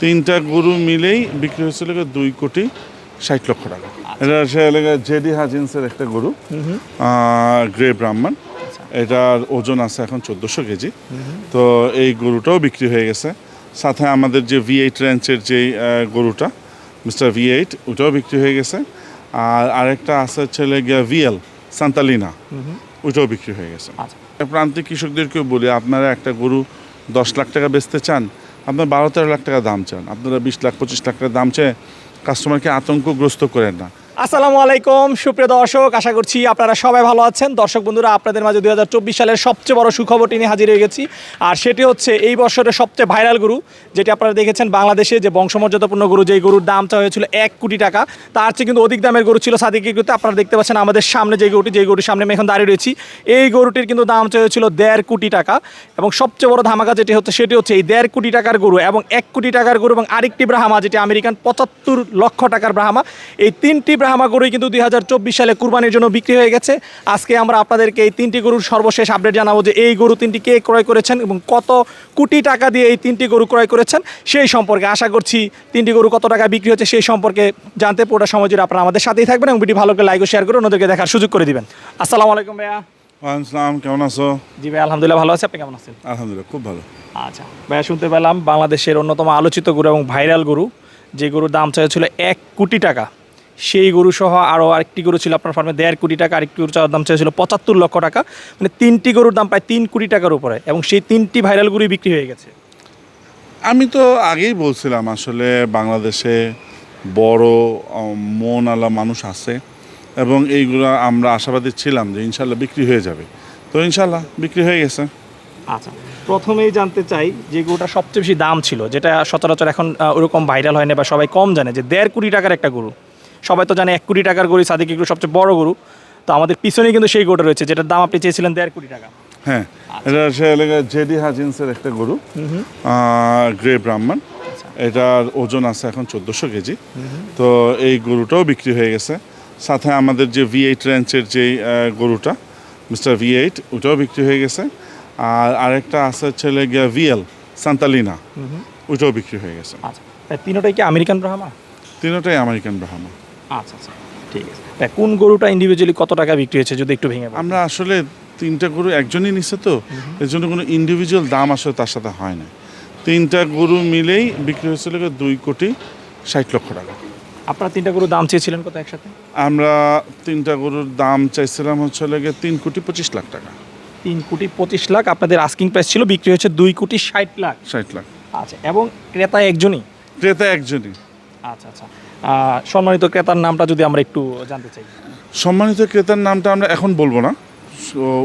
তিনটা গরু মিলেই বিক্রি হয়েছিল দুই কোটি ষাট লক্ষ টাকা। এটা সে এলাকা জেডি হাজিন্সের একটা গরু গ্রে ব্রাহ্মণ এটার ওজন আছে এখন চোদ্দোশো কেজি। তো এই গরুটাও বিক্রি হয়ে গেছে। সাথে আমাদের যে ভি এইট রেঞ্চের যে গরুটা মিস্টার ভি এইট ওটাও বিক্রি হয়ে গেছে। আর আরেকটা আছে ছেলে গিয়া ভিএল সান্তালিনা ওইটাও বিক্রি হয়ে গেছে। আচ্ছা। প্রান্তিক কৃষকদেরকেও বলি আপনারা একটা গরু দশ লাখ টাকা বেচতে চান আপনার বারো তেরো লাখ টাকা দাম চান। আপনারা বিশ লাখ, পঁচিশ লাখ টাকা দাম চেয়ে কাস্টমারকে আতঙ্কগ্রস্ত করেন না। আসসালামু আলাইকুম, সুপ্রিয় দর্শক, আশা করছি আপনারা সবাই ভালো আছেন। দর্শক বন্ধুরা, আপনাদের মাঝে দুই হাজার চব্বিশ সালের সবচেয়ে বড় সুখবরটি নিয়ে হাজির হয়ে গেছি। আর সেটি হচ্ছে, এই বছরের সবচেয়ে ভাইরাল গরু, যেটি আপনারা দেখেছেন বাংলাদেশে যে বংশমর্যাদাপূর্ণ গরু, যেই গরুর দাম হয়েছিল এক কোটি টাকা, তার চেয়ে কিন্তু অধিক দামের গরু ছিল সাদিকের গরুতে আপনারা দেখতে পাচ্ছেন আমাদের সামনে যে গরুটি যে গরুটির সামনে আমি এখন দাঁড়িয়ে রয়েছি, এই গরুটির কিন্তু দাম হয়েছিল দেড় কোটি টাকা। এবং সবচেয়ে বড় ধামাকা যেটি হচ্ছে, সেটি হচ্ছে এই দেড় কোটি টাকার গরু এবং এক কোটি টাকার গরু এবং আরেকটি ব্রাহ্মা, যেটি আমেরিকান পঁচাত্তর লক্ষ টাকার ব্রাহ্মা। এই তিনটি ব্রাহ্মা গরুই কিন্তু দুই হাজার চব্বিশ সালে কুরবানির জন্য বিক্রি হয়ে গেছে। আজকে আমরা আপনাদেরকে এই তিনটি গরুর সর্বশেষ আপডেট জানাব যে এই গরু তিনটি কে ক্রয় করেছেন এবং কত কোটি টাকা দিয়ে এই তিনটি গরু ক্রয় করেছেন সেই সম্পর্কে আশা করছি তিনটি গরু কত টাকা বিক্রি হচ্ছে সেই সম্পর্কে জানতে পুরোটা সময় জুড়ে আপনারা আমাদের সাথেই থাকবেন এবং ভিডিও ভালো করে লাইক ও শেয়ার করে অন্যদেরকে দেখার সুযোগ করে দিবেন। আসসালামু আলাইকুম ভাইয়া। আসসালাম কেমন আছো? জি ভাই আলহামদুলিল্লাহ ভালো আছে। আপনি কেমন আছেন? আলহামদুলিল্লাহ খুব ভালো। আচ্ছা ভাইয়া শুনতে পেলাম বাংলাদেশের অন্যতম আলোচিত গরু এবং ভাইরাল গরু। যে গরুর দাম চাইছিল এক কোটি টাকা। সেই গরু সহ আরও আরেকটি গরু ছিল আপনার ফার্মে দেড় কোটি টাকা আরেকটি গরু চাওয়ার দাম চাইছিল পঁচাত্তর লক্ষ টাকা। মানে তিনটি গরুর দাম প্রায় তিন কোটি টাকার উপরে এবং সেই তিনটি ভাইরাল গরুই বিক্রি হয়ে গেছে। আমি তো আগেই বলছিলাম আসলে বাংলাদেশে বড় মন আলা মানুষ আছে এবং এইগুলো আমরা আশাবাদী ছিলাম যে ইনশাল্লাহ বিক্রি হয়ে যাবে। তো ইনশাল্লাহ বিক্রি হয়ে গেছে। আচ্ছা প্রথমেই জানতে চাই যে গরুটা সবচেয়ে বেশি দাম ছিল যেটা সচরাচর এখন ওরকম ভাইরাল হয় না বা সবাই কম জানে যে দেড় কোটি টাকার একটা গরু। সবাই তো জানে এক কোটি টাকার গরু সাদিক গরু সবচেয়ে বড় গরু। তো আমাদের পিছনেই কিন্তু সেই গরুটা রয়েছে যেটার দাম আপনি চেয়েছিলেন দেড় কোটি টাকা। হ্যাঁ এটা সে এলাকা জেডি হাজিন্সের একটা গরু গ্রে ব্রাহ্মণ। এটার ওজন আছে এখন চোদ্দোশো কেজি। তো এই গরুটাও বিক্রি হয়ে গেছে। সাথে আমাদের যে ভি এইট র্যাঞ্চের যে গরুটা মিস্টার ভি এইট ওটাও বিক্রি হয়ে গেছে। আর আরেকটা আছে ছেলে গিয়া ভিএল সান্তালিনা। ওইটাও বিক্রি হয়ে গেছে। আচ্ছা। তিনোটাই কি আমেরিকান ব্রাহ্মা তিনটাই আমেরিকান ব্রাহ্মা আচ্ছা আচ্ছা ঠিক আছে। তাই কোন গরুটা ইন্ডিভিজুয়ালি কত টাকা বিক্রি হয়েছে যদি একটু ভেঙে বলেন। আমরা আসলে তিনটা গরু একজনই নিচ্ছে তো এর জন্য কোনো ইন্ডিভিজুয়াল দাম আসলে তার সাথে হয় না। তিনটা গরু মিলেই বিক্রি হয়েছিল গিয়ে দুই কোটি ষাট লক্ষ টাকা। আপনারা তিনটা গরুর দাম চেয়েছিলেন কত একসাথে? আমরা তিনটা গরুর দাম চাইছিলাম হচ্ছে লেগে তিন কোটি পঁচিশ লাখ টাকা। তিন কোটি পঁচিশ লাখ আপনাদের আস্কিং প্রাইস ছিল বিক্রি হয়েছে দুই কোটি ষাট লাখ। ষাট লাখ। আচ্ছা এবং ক্রেতা একজনই? ক্রেতা একজনই। আচ্ছা আচ্ছা। সম্মানিত ক্রেতার নামটা যদি আমরা একটু জানতে চাই। সম্মানিত ক্রেতার নামটা আমরা এখন বলব না।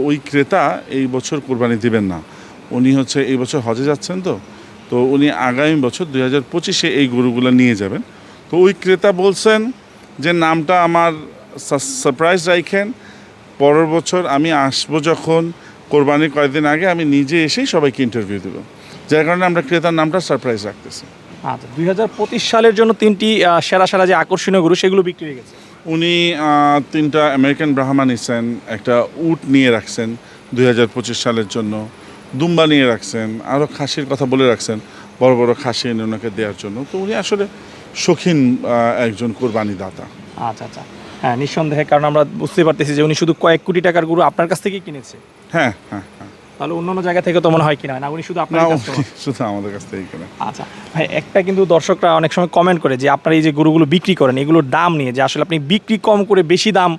ওই ক্রেতা এই বছর কোরবানি দিবেন না। উনি হচ্ছে এই বছর হজে যাচ্ছেন তো। তো উনি আগামী বছর দুই হাজার পঁচিশে এই গরুগুলো নিয়ে যাবেন। তো ওই ক্রেতা বলছেন যে, নামটা আমার সারপ্রাইজ রাখেন পরের বছর আমি আসব যখন। কোরবানির কয়েকদিন আগে আমি নিজে এসেই সবাইকে ইন্টারভিউ দেবো। যার কারণে আমরা ক্রেতার নামটা সারপ্রাইজ রাখতেছি। আচ্ছা দুই হাজার পঁচিশ সালের জন্য তিনটি সেরা সেরা যে আকর্ষণীয় গরু সেগুলো বিক্রি হয়ে গেছে। উনি তিনটা আমেরিকান ব্রাহ্মা নিছেন একটা উট নিয়ে রাখছেন দুই হাজার পঁচিশ সালের জন্য দুম্বা নিয়ে রাখছেন আরও খাসির কথা বলে রাখছেন বড় বড় খাসি এনে ওনাকে দেওয়ার জন্য। তো উনি আসলে শৌখিন একজন কোরবানি দাতা আচ্ছা আচ্ছা। হ্যাঁ নিঃসন্দেহে কারণ আমরা বুঝতে পারতেছি যে উনি শুধু কয়েক কোটি টাকার গরু আপনার কাছ থেকেই কিনেছে। হ্যাঁ হ্যাঁ হ্যাঁ। তাহলে অন্যান্য জায়গা থেকে তো মনে হয় কিনা। না উনি শুধু আপনার শুধু আমাদের কাছ থেকে কেনা। আচ্ছা ভাই একটা কিন্তু দর্শকরা অনেক সময় কমেন্ট করে যে আপনারা এই যে গরুগুলো বিক্রি করেন এগুলোর দাম নিয়ে যে আসলে আপনি বিক্রি কম করে বেশি দাম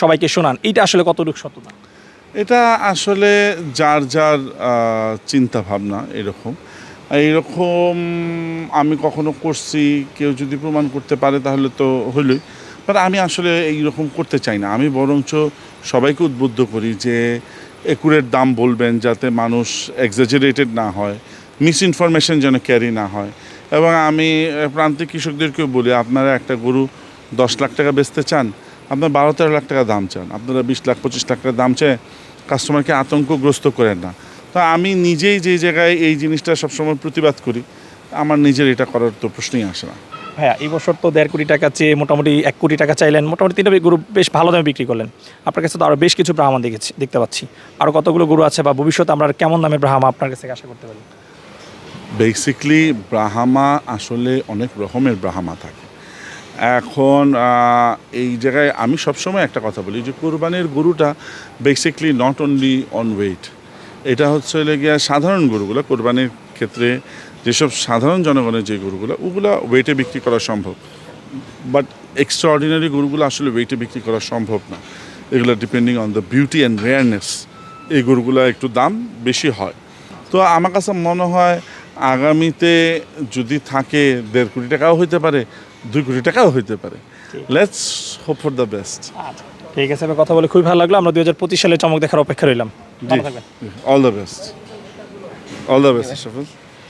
সবাইকে শোনান এইটা আসলে কতটুকু সত্যতা এটা আসলে যার যার চিন্তা ভাবনা এরকম। এইরকম আমি কখনো করছি কেউ যদি প্রমাণ করতে পারে তাহলে তো হইলই। বাট আমি আসলে এইরকম করতে চাই না। আমি বরঞ্চ সবাইকে উদ্বুদ্ধ করি যে একুরের দাম বলবেন যাতে মানুষ এক্সাজারেটেড না হয় মিস ইনফরমেশন যেন ক্যারি না হয়। এবং আমি প্রান্তিক কৃষকদেরকেও বলি, আপনারা একটা গরু দশ লাখ টাকা বেচতে চান, আপনার বারো তেরো লাখ টাকা দাম চান, আপনারা বিশ লাখ, পঁচিশ লাখ টাকা দাম চেয়ে কাস্টমারকে আতঙ্কগ্রস্ত করেন না। তো আমি নিজেই যে জায়গায় এই জিনিসটা সবসময় প্রতিবাদ করি, আমার নিজের এটা করার তো প্রশ্নই আসে না। হ্যাঁ এই বছর তো দেড় কোটি টাকা চেয়ে মোটামুটি এক কোটি টাকা চাইলেন। মোটামুটি তিনটা গরু বেশ ভালো দামে বিক্রি করলেন। আপনার কাছে তো আরও বেশ কিছু ব্রাহ্মণ দেখেছি, দেখতে পাচ্ছি। আরও কতগুলো গরু আছে বা ভবিষ্যতে আমরা কেমন দামে ব্রাহ্মা আপনার কাছে আশা করতে পারি? বেসিকলি ব্রাহ্মা আসলে অনেক রকমের ব্রাহামা থাকে। এখন এই জায়গায় আমি সবসময় একটা কথা বলি যে কোরবানির গরুটা basically not only on weight এটা হচ্ছে গিয়া সাধারণ গরুগুলো কোরবানির ক্ষেত্রে যেসব সাধারণ জনগণের যে গরুগুলো ওগুলো ওয়েটে বিক্রি করা সম্ভব। বাট এক্সট্রাঅর্ডিনারি গরুগুলো আসলে ওয়েটে বিক্রি করা সম্ভব না। এগুলো depending on the beauty and rareness এই গরুগুলো একটু দাম বেশি হয়। তো আমার কাছে মনে হয় আগামীতে যদি থাকে দেড় কোটি টাকাও হইতে পারে দুই কোটি টাকাও হইতে পারে। Let's hope for the best ঠিক আছে কথা বলে খুবই ভালো লাগল। আমরা দুই হাজার পঁচিশ সালে চমক দেখার অপেক্ষা রইলাম। All the best all the best